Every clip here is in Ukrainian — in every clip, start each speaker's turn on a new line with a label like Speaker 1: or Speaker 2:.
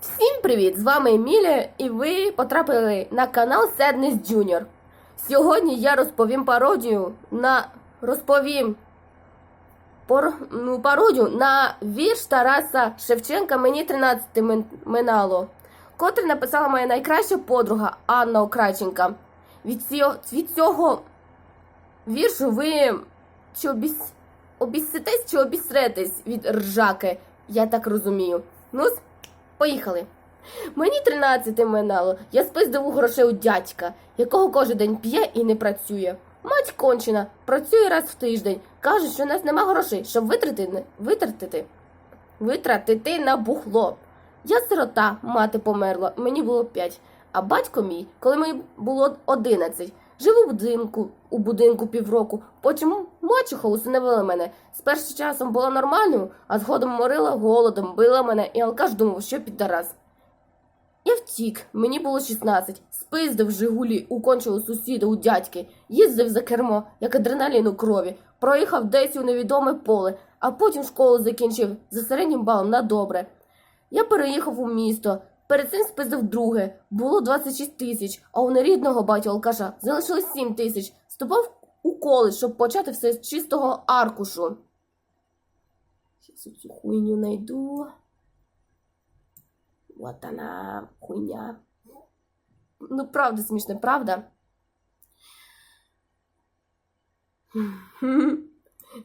Speaker 1: Всім привіт! З вами Емілія, і ви потрапили на канал Sadness Junior. Сьогодні я розповім пародію на розповім пор, ну, пародію на вірш Тараса Шевченка Мені 13 мин- минало, котрий написала моя найкраща подруга Анна Окраченка. Від цього, від цього віршу ви чи обіс... обісситесь, чи обісретесь від ржаки, я так розумію. Ну, Поїхали. Мені 13 минало. Я спиздив у грошей у дядька, якого кожен день п'є і не працює. Мать кончена, працює раз в тиждень. Каже, що у нас нема грошей, щоб витратити, витратити, витратити на бухло. Я сирота, мати померла, мені було 5. А батько мій, коли мені було 11, жив у будинку, у будинку півроку. Потім мачуха усиновила мене. Спершу часом була нормальною, а згодом морила голодом, била мене, і алкаш думав, що піддараз. Я втік, мені було 16, спиздив Жигулі, у сусіда у дядьки, їздив за кермо, як адреналін у крові, проїхав десь у невідоме поле, а потім школу закінчив за середнім балом на добре. Я переїхав у місто. Перед цим спиздив друге. Було 26 тисяч, а у нерідного батю алкаша залишилось 7 тисяч. Вступав у коледж, щоб почати все з чистого аркушу. Сейчас цю хуйню найду. Вот она, хуйня. Ну, правда смішно, правда?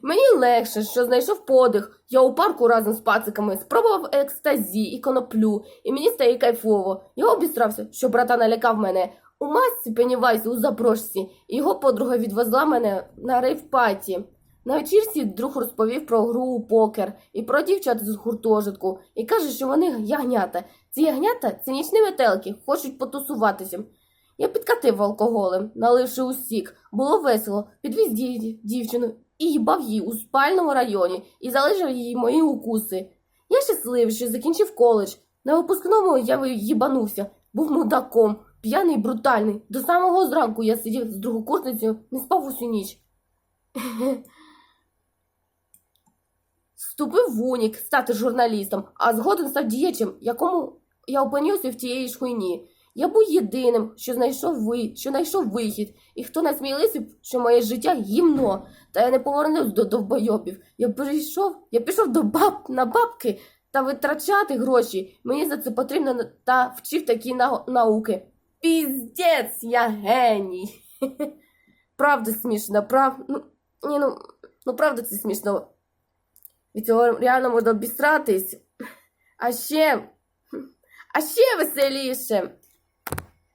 Speaker 1: Мені легше, що знайшов подих. Я у парку разом з пациками спробував екстазі і коноплю, і мені стає кайфово. Я обістрався, що брата налякав мене. У масці Пеннівайсі у запрошці, і його подруга відвезла мене на рейв-паті. На вечірці друг розповів про гру у покер і про дівчат з гуртожитку, і каже, що вони ягнята. Ці ягнята це нічні метелики, хочуть потусуватися. Я підкатив алкоголем, наливши у сік. Було весело, підвіз дів- дівчину і їбав її у спальному районі і залишив їй мої укуси. Я щасливий, що закінчив коледж. На випускному я їбанувся, був мудаком, п'яний брутальний. До самого зранку я сидів з другокурсницею, не спав усю ніч. Вступив в унік стати журналістом, а згодом став діячем, якому я опинився в тієї ж хуйні. Я був єдиним, що знайшов ви, що знайшов вихід, і хто насмілився, що моє життя гімно, та я не повернусь до довбойобів. Я прийшов, я пішов до баб на бабки та витрачати гроші. Мені за це потрібно та вчив такі на- науки. Піздець, я геній. Правда смішно, прав... Ну, ні, ну, ну правда це смішно. Від цього реально можна обісратись. А ще. А ще веселіше.